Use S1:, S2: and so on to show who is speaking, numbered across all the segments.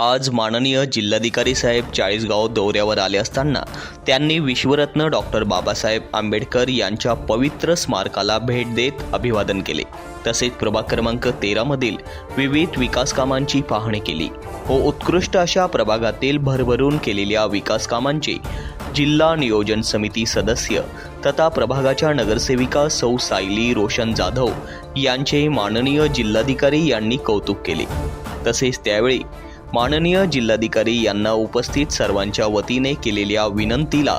S1: आज माननीय जिल्हाधिकारी साहेब चाळीसगाव दौऱ्यावर आले असताना त्यांनी विश्वरत्न डॉक्टर बाबासाहेब आंबेडकर यांच्या पवित्र स्मारकाला भेट देत अभिवादन केले. तसेच प्रभाग क्रमांक तेरामधील विविध विकास कामांची पाहणी केली. व उत्कृष्ट अशा प्रभागातील भरभरून केलेल्या विकास कामांचे जिल्हा नियोजन समिती सदस्य तथा प्रभागाच्या नगरसेविका सौ सायली रोशन जाधव यांचे माननीय जिल्हाधिकारी यांनी कौतुक केले. तसेच त्यावेळी माननीय जिल्हाधिकारी यांना उपस्थित सर्वांच्या वतीने केलेल्या विनंतीला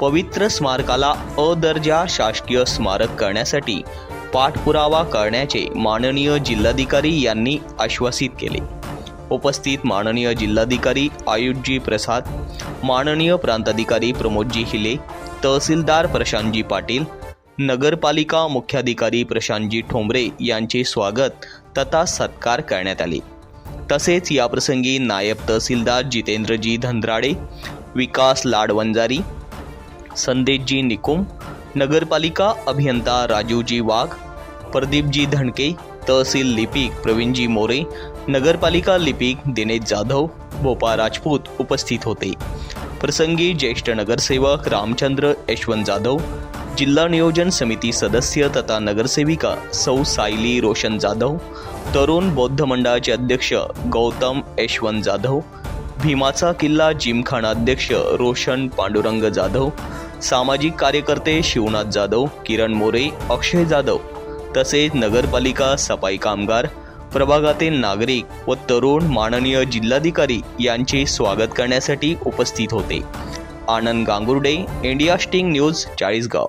S1: पवित्र स्मारकाला अ दर्जा शासकीय स्मारक करण्यासाठी पाठपुरावा करण्याचे माननीय जिल्हाधिकारी यांनी आश्वासित केले. उपस्थित माननीय जिल्हाधिकारी आयुषजी प्रसाद माननीय प्रांताधिकारी प्रमोदजी हिले तहसीलदार प्रशांतजी पाटील नगरपालिका मुख्याधिकारी प्रशांतजी ठोंबरे यांचे स्वागत तथा सत्कार करण्यात आले. तसेच याप्रसंगी नायब तहसीलदार जितेंद्रजी धंद्राडे विकास लाडवंजारी संदेशजी निकुम नगरपालिका अभियंता राजूजी वाघ प्रदीपजी धणके तहसील लिपिक प्रवीणजी मोरे नगरपालिका लिपिक दिनेश जाधव भोपा राजपूत उपस्थित होते. प्रसंगी ज्येष्ठ नगरसेवक रामचंद्र यशवंत जाधव जिल्हा नियोजन समिती सदस्य तथा नगरसेविका सौ सायली रोशन जाधव तरुण बौद्ध मंडळाचे अध्यक्ष गौतम यशवंत जाधव भीमाचा किल्ला जिमखाना अध्यक्ष रोशन पांडुरंग जाधव सामाजिक कार्यकर्ते शिवनाथ जाधव किरण मोरे अक्षय जाधव तसेच नगरपालिका सफाई कामगार प्रभागातील नागरिक व तरुण माननीय जिल्हाधिकारी यांचे स्वागत करण्यासाठी उपस्थित होते. Anand Gangurde India sting news Chalisgaon.